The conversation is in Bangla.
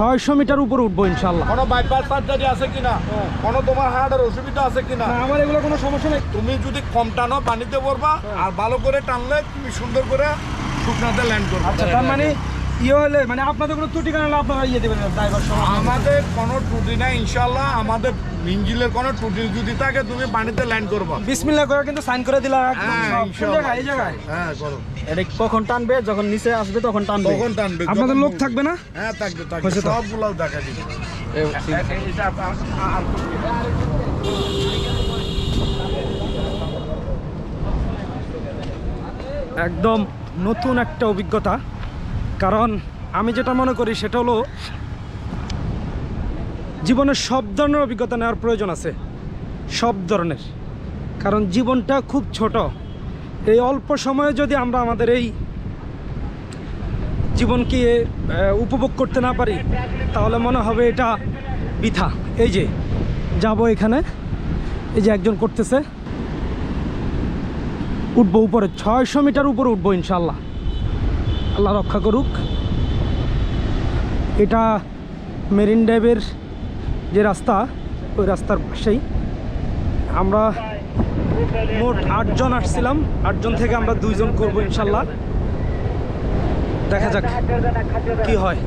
ছয়শো মিটার উপর উঠবো ইনশাল্লাহ কোনো বাইপাস সার্জারি আছে কিনা? কোনো তোমার হার্টের অসুবিধা আছে কিনা? আমার এগুলো কোনো সমস্যা নেই। তুমি যদি কম টানো পানিতে পড়বা আর ভালো করে টানলে তুমি সুন্দর করে শুকনাতে ল্যান্ড করবে। আচ্ছা তার মানে ইয়ে হলে মানে আপনাদের কোনো ত্রুটি কারণে আপনারা ইয়ে দেবেন ড্রাইভার সহ? আমাদের কোনো ত্রুটি নাই ইনশাল্লাহ আমাদের ইঞ্জিনের কোনো ত্রুটি যদি থাকে তুমি পানিতে ল্যান্ড করবা। বিসমিল্লাহ করে কিন্তু সাইন করে হ্যাঁ, এই জায়গায়? হ্যাঁ করো। এটা কখন টানবে যখন নিচে আসবে তখন টানবে। তখন টানবে? আপনাদের লোক থাকবে না? হ্যাঁ থাকবে থাকবে। দেখা দিবে। একদম নতুন একটা অভিজ্ঞতা। কারণ আমি যেটা মনে করি সেটা হলো জীবনের সব ধরনের অভিজ্ঞতা নেওয়ার প্রয়োজন আছে। সব ধরনের। কারণ জীবনটা খুব ছোট। এই অল্প সময়ে যদি আমরা আমাদের এই জীবনকে উপভোগ করতে না পারি, তাহলে মনে হবে এটা বৃথা। এই যে, যাব এখানে। এই যে একজন করতেছে। উঠবো উপরে, ছয়শো মিটার উপরে উঠবো ইনশাল্লাহ আল্লাহ রক্ষা করুক। এটা মেরিন ড্রাইভের যে রাস্তা, ওই রাস্তার পাশেই। আমরা মোট আটজন আসছিলাম। আটজন থেকে আমরা দুইজন করব ইনশাল্লাহ। দেখা যাক কি হয়।